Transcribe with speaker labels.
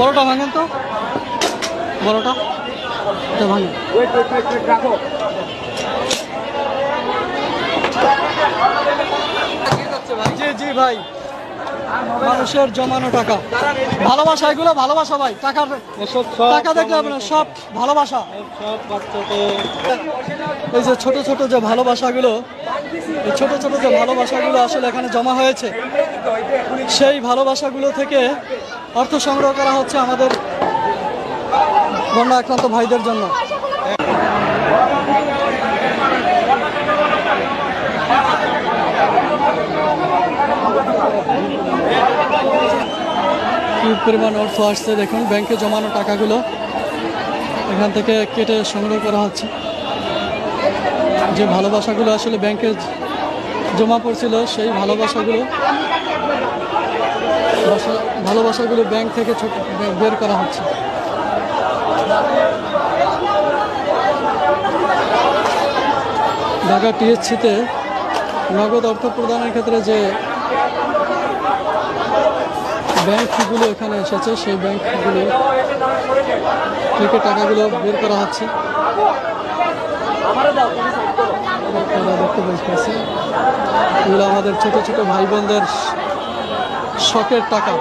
Speaker 1: বড়টা ভাঙেন তো। বড়টা। এটা ভাঙেন। জি জি ভাই। মানুষের জমানো টাকা। ভালোবাসা এগুলো ভালোবাসা ভাই। টাকার টাকা দেখলে হবে না সব ভালোবাসা। এই যে ছোট ছোট যে ভালোবাসাগুলো এই ছোট ছোট যে ভালোবাসাগুলো আসলে এখানে জমা হয়েছে, সেই ভালোবাসাগুলো থেকে অর্থ সংগ্রহ করা হচ্ছে আমাদের বন্যা আক্রান্ত ভাইদের জন্য। পরিমাণ অর্থ আসছে দেখুন, ব্যাংকে জমানো টাকাগুলো এখান থেকে কেটে সংগ্রহ করা হচ্ছে। যে ভালোবাসাগুলো আসলে ব্যাংকে জমা পড়ছিল, সেই ভালোবাসাগুলো ভালোবাসাগুলো ব্যাংক থেকে বের করা হচ্ছে। ঢাকা টিএসসিতে নগদ অর্থ প্রদানের ক্ষেত্রে যে ব্যাংকগুলো এখানে এসেছে, সেই ব্যাংকগুলো থেকে টাকাগুলো বের করা হচ্ছে। আপনারা দেখতে পাচ্ছি এগুলো আমাদের ছোট ছোট ভাই বোনদের শখের টাকা।